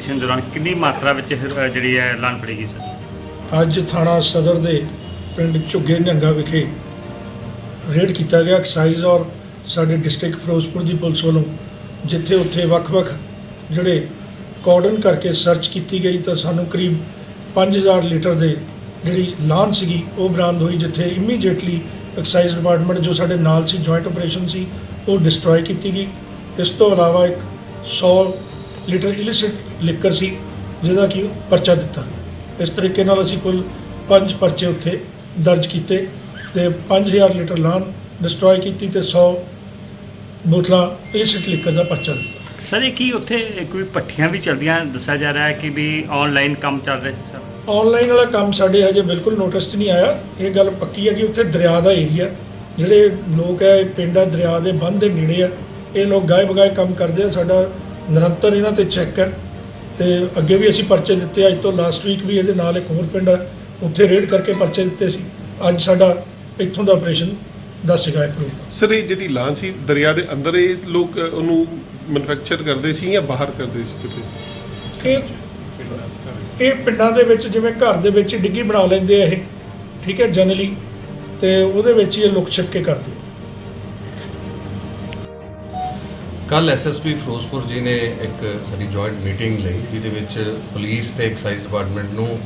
Operation ਦੌਰਾਨ ਕਿੰਨੀ ਮਾਤਰਾ ਵਿੱਚ ਅ, ਜਿਹੜੀ ਹੈ ਲਾਨ ਫੜੇਗੀ ਸਰ? ਅੱਜ ਥਾਣਾ ਸਦਰ ਦੇ ਪਿੰਡ ਝੁੱਗੇ ਨੰਗਾ ਵਿਖੇ ਰੇਡ ਕੀਤਾ ਗਿਆ ਐਕਸਾਈਜ਼ ਔਰ ਸਾਡੇ ਡਿਸਟ੍ਰਿਕਟ ਫਿਰੋਜ਼ਪੁਰ ਦੀ ਪੁਲਿਸ ਵੱਲੋਂ ਜਿੱਥੇ ਉੱਥੇ ਵੱਖ-ਵੱਖ ਜਿਹੜੇ ਕੋਡਨ ਕਰਕੇ ਸਰਚ ਕੀਤੀ ਗਈ ਤਾਂ ਸਾਨੂੰ ਕਰੀਬ 5000 ਲੀਟਰ ਦੇ ਜਿਹੜੀ ਲਾਨ ਸੀਗੀ ਉਹ ਬਰਾਮਦ ਹੋਈ ਜਿੱਥੇ ਇਮੀਡੀਏਟਲੀ ਐਕਸਾਈਜ਼ ਡਿਪਾਰਟਮੈਂਟ ਜੋ ਸਾਡੇ ਨਾਲ ਸੀ ਜੁਆਇੰਟ ਆਪਰੇਸ਼ਨ ਸੀ ਉਹ ਡਿਸਟਰੋਏ ਕੀਤੀ ਗਈ। ਇਸ ਤੋਂ ਇਲਾਵਾ ਇੱਕ 100 ਲੀਟਰ ਇਲਿਸਿਟ ਲਿਕਰ ਸੀ ਜਿਹਦਾ ਕਿ ਪਰਚਾ ਦਿੱਤਾ ਗਿਆ। ਇਸ ਤਰੀਕੇ ਨਾਲ ਅਸੀਂ ਕੁੱਲ ਪੰਜ ਪਰਚੇ ਉੱਥੇ ਦਰਜ ਕੀਤੇ ਤੇ 5000 ਲੀਟਰ ਲਾਨ ਡਿਸਟਰੋਏ ਕੀਤੀ ਤੇ 100 ਬੋਤਲਾਂ ਇਲਿਸਿਟ ਲਿਕਰ ਦਾ ਪਰਚਾ ਦਿੱਤਾ। ਸਰ ਇਹ ਕੀ ਉੱਥੇ ਕੋਈ ਪੱਠੀਆਂ ਵੀ ਚੱਲਦੀਆਂ? ਦੱਸਿਆ ਜਾ ਰਿਹਾ ਹੈ ਕਿ ਵੀ ਆਨਲਾਈਨ ਕੰਮ ਚੱਲ ਰਿਹਾ ਸੀ ਸਰ। ਆਨਲਾਈਨ ਵਾਲਾ ਕੰਮ ਸਾਡੇ ਹਜੇ ਬਿਲਕੁਲ ਨੋਟਿਸ 'ਚ ਨਹੀਂ ਆਇਆ। ਇਹ ਗੱਲ ਪੱਕੀ ਹੈ ਕਿ ਉੱਥੇ ਦਰਿਆ ਦਾ ਏਰੀਆ ਜਿਹੜੇ ਲੋਕ ਹੈ ਪਿੰਡ ਆ ਦਰਿਆ ਦੇ ਬੰਦ ਦੇ ਨੇੜੇ ਆ ਇਹ ਲੋਕ ਗਾਏ ਬਗਾਏ ਕੰਮ ਕਰਦੇ ਆ। ਸਾਡਾ ਨਿਰੰਤਰ ਇਹਨਾਂ ਤੇ ਚੈੱਕ ਹੈ ਤੇ ਅੱਗੇ ਵੀ ਅਸੀਂ ਪਰਚੇ ਦਿੱਤੇ ਅੱਜ ਤੋਂ ਲਾਸਟ ਵੀਕ ਵੀ ਇਹਦੇ ਨਾਲ ਇੱਕ ਹੋਰ ਪਿੰਡ ਆ ਉੱਥੇ ਰੇਡ ਕਰਕੇ ਪਰਚੇ ਦਿੱਤੇ ਸੀ। ਅੱਜ ਸਾਡਾ ਇੱਥੋਂ ਦਾ ਆਪਰੇਸ਼ਨ ਦਾ ਇਹ ਪ੍ਰੋਗਰਾਮ ਸਰ ਇਹ ਜਿਹੜੀ ਲਾਂ ਸੀ ਦਰਿਆ ਦੇ ਅੰਦਰ ਇਹ ਲੋਕ ਉਹਨੂੰ ਮੈਨੂਫੈਕਚਰ ਕਰਦੇ ਸੀ ਜਾਂ ਬਾਹਰ ਕਰਦੇ ਸੀ ਕਿਤੇ? ਇਹ ਇਹ ਪਿੰਡਾਂ ਦੇ ਵਿੱਚ ਜਿਵੇਂ ਘਰ ਦੇ ਵਿੱਚ ਡਿੱਗੀ ਬਣਾ ਲੈਂਦੇ ਆ ਇਹ ਠੀਕ ਹੈ ਜਨਰਲੀ ਤੇ ਉਹਦੇ ਵਿੱਚ ਹੀ ਇਹ ਲੁਕ ਛਿਪ ਕੇ ਕਰਦੇ ਕੱਲ ਐਸਐਸਪੀ ਫਿਰੋਜ਼ਪੁਰ ਜੀ ਨੇ ਇੱਕ ਸਾਡੀ ਜੁਆਇੰਟ ਮੀਟਿੰਗ ਲਈ, ਜਿਹਦੇ ਵਿੱਚ ਪੁਲਿਸ ਤੇ ਐਕਸਾਈਜ਼ ਡਿਪਾਰਟਮੈਂਟ ਨੂੰ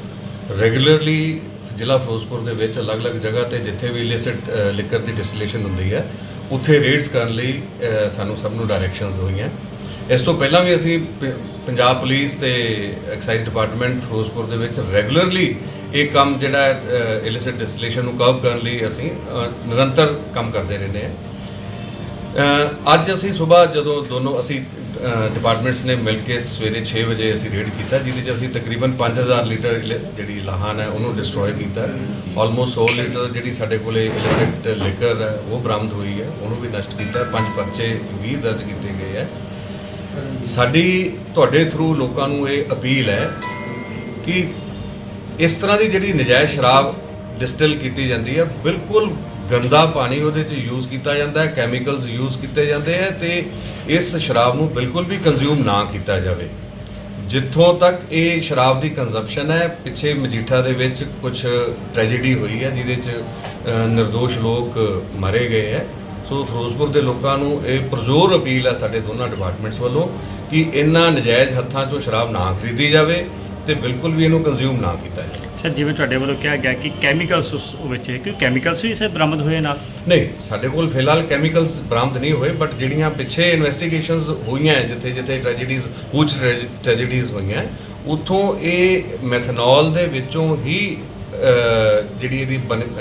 ਰੈਗੂਲਰਲੀ ਜ਼ਿਲ੍ਹਾ ਫਿਰੋਜ਼ਪੁਰ ਦੇ ਵਿੱਚ ਅਲੱਗ-ਅਲੱਗ ਜਗ੍ਹਾ ਤੇ ਜਿੱਥੇ ਵੀ ਇਲਿਸਿਟ ਲਿਕਰ ਦੀ ਡਿਸਟਿਲੇਸ਼ਨ ਹੁੰਦੀ ਹੈ, ਉੱਥੇ ਰੇਡਸ ਕਰਨ ਲਈ ਸਾਨੂੰ ਸਭ ਨੂੰ ਡਾਇਰੈਕਸ਼ਨਸ ਹੋਈਆਂ। ਇਸ ਤੋਂ ਪਹਿਲਾਂ ਵੀ ਅਸੀਂ ਪ- ਪੰਜਾਬ ਪੁਲਿਸ ਤੇ ਐਕਸਾਈਜ਼ ਡਿਪਾਰਟਮੈਂਟ ਫਿਰੋਜ਼ਪੁਰ ਦੇ ਵਿੱਚ ਰੈਗੂਲਰਲੀ ਇਹ ਕੰਮ ਜਿਹੜਾ ਇਲਿਸਿਟ ਡਿਸਟਿਲੇਸ਼ਨ ਨੂੰ ਕਰਬ ਕਰਨ ਲਈ ਅਸੀਂ ਨਿਰੰਤਰ ਕੰਮ ਕਰਦੇ ਰਹਿੰਦੇ ਹਾਂ। ਅੱਜ ਅਸੀਂ ਸਵੇਰ ਜਦੋਂ ਦੋਨੋਂ ਅਸੀਂ ਡਿਪਾਰਟਮੈਂਟਸ ਨੇ ਮਿਲ ਕੇ ਸਵੇਰੇ 6 ਵਜੇ ਅਸੀਂ ਰੇਡ ਕੀਤਾ, ਜਿਹਦੇ 'ਚ ਅਸੀਂ ਤਕਰੀਬਨ 5000 ਲੀਟਰ ਜਿਹੜੀ ਲਾਹਨ ਹੈ, ਉਹਨੂੰ ਡਿਸਟਰੋਏ ਕੀਤਾ। ਆਲਮੋਸਟ 100 ਲੀਟਰ ਜਿਹੜੀ ਸਾਡੇ ਕੋਲੇ ਇਲੈਕਟ੍ਰਿਕ ਲਿਕਰ ਹੈ, ਉਹ ਬਰਾਮਦ ਹੋਈ ਹੈ, ਉਹਨੂੰ ਵੀ ਨਸ਼ਟ ਕੀਤਾ। ਪੰਜ ਪਰਚੇ ਵੀ ਦਰਜ ਕੀਤੇ ਗਏ ਹੈ। ਸਾਡੀ, ਤੁਹਾਡੇ ਥਰੂ ਲੋਕਾਂ ਨੂੰ ਇਹ ਅਪੀਲ ਹੈ ਕਿ ਇਸ ਤਰ੍ਹਾਂ ਦੀ ਜਿਹੜੀ ਨਜਾਇਜ਼ ਸ਼ਰਾਬ ਡਿਸਟਿਲ ਕੀਤੀ ਜਾਂਦੀ ਹੈ, ਬਿਲਕੁਲ ਗੰਦਾ ਪਾਣੀ ਉਹਦੇ 'ਚ ਯੂਜ਼ ਕੀਤਾ ਜਾਂਦਾ ਹੈ ਕੈਮੀਕਲਸ ਯੂਜ਼ ਕੀਤੇ ਜਾਂਦੇ ਹੈ ਤੇ ਇਸ ਸ਼ਰਾਬ ਨੂੰ ਬਿਲਕੁਲ ਵੀ ਕੰਜ਼ਿਊਮ ਨਾ ਕੀਤਾ ਜਾਵੇ। ਜਿੱਥੋਂ ਤੱਕ ਇਹ ਸ਼ਰਾਬ ਦੀ ਕੰਜ਼ੰਪਸ਼ਨ ਹੈ ਪਿੱਛੇ ਮਜੀਠਾ ਦੇ ਵਿੱਚ ਕੁਝ ਟ੍ਰੈਜੇਡੀ ਹੋਈ ਹੈ ਜਿਹਦੇ 'ਚ ਅ, ਨਿਰਦੋਸ਼ ਲੋਕ ਮਰੇ ਗਏ ਹੈ। ਸੋ ਫਿਰੋਜ਼ਪੁਰ ਦੇ ਲੋਕਾਂ ਨੂੰ ਇਹ ਪ੍ਰਜ਼ੋਰ ਅਪੀਲ ਹੈ ਸਾਡੇ ਦੋਨਾਂ ਡਿਪਾਰਟਮੈਂਟਸ ਵੱਲੋਂ ਕਿ ਇਹਨਾਂ ਨਜਾਇਜ਼ ਹੱਥਾਂ 'ਚੋਂ ਸ਼ਰਾਬ ਨਾ ਖਰੀਦੀ ਜਾਵੇ। ਤੇ ਬਿਲਕੁਲ ਵੀ ਇਹਨੂੰ ਕੰਜ਼ਿਊਮ ਨਾ ਕੀਤਾ ਜਾਵੇ। ਸਰ ਜਿਵੇਂ ਤੁਹਾਡੇ ਵੱਲੋਂ ਕਿਹਾ ਗਿਆ ਕਿ ਕੈਮੀਕਲਸ ਉਸ ਵਿੱਚ ਹੈ ਕਿ ਕੈਮੀਕਲਸ ਵੀ ਸਰ ਬਰਾਮਦ ਹੋਏ ਨਾਲ। ਨਹੀਂ ਸਾਡੇ ਕੋਲ ਫਿਲਹਾਲ ਕੈਮੀਕਲਸ ਬਰਾਮਦ ਨਹੀਂ ਹੋਏ ਬਟ ਜਿਹੜੀਆਂ ਪਿੱਛੇ ਇਨਵੈਸਟੀਗੇਸ਼ਨਸ ਹੋਈਆਂ ਹੈ, ਜਿੱਥੇ ਜਿੱਥੇ ਟ੍ਰੈਜੇਡੀਜ਼ ਕੁਝ ਟ੍ਰੈਜੇਡੀਜ਼ ਹੋਈਆਂ ਉੱਥੋਂ ਇਹ ਮੈਥਨੋਲ ਦੇ ਵਿੱਚੋਂ ਹੀ ਜਿਹੜੀ ਇਹਦੀ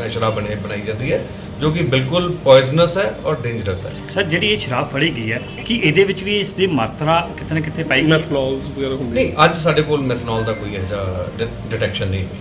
ਸ਼ਰਾਬ ਬਣੇ ਬਣਾਈ ਜਾਂਦੀ ਹੈ ਜੋ ਕਿ ਬਿਲਕੁਲ ਪੋਇਜ਼ਨਸ ਹੈ ਔਰ ਡੇਂਜਰਸ ਹੈ। ਸਰ ਜਿਹੜੀ ਇਹ ਸ਼ਰਾਬ ਫੜੀ ਗਈ ਹੈ ਕਿ ਇਹਦੇ ਵਿੱਚ ਵੀ ਇਸ ਦੀ ਮਾਤਰਾ ਕਿਤੇ ਨਾ ਕਿਤੇ ਪਾਈ ਗਈ? ਮੈਥਨੋਲਸ ਵਗੈਰਾ ਹੁੰਦੇ ਨਹੀਂ ਅੱਜ ਸਾਡੇ ਕੋਲ ਮੈਥਨੋਲ ਦਾ ਕੋਈ ਇਹੋ ਜਿਹਾ ਡਿਟੈਕਸ਼ਨ ਨਹੀਂ ਹੋਈ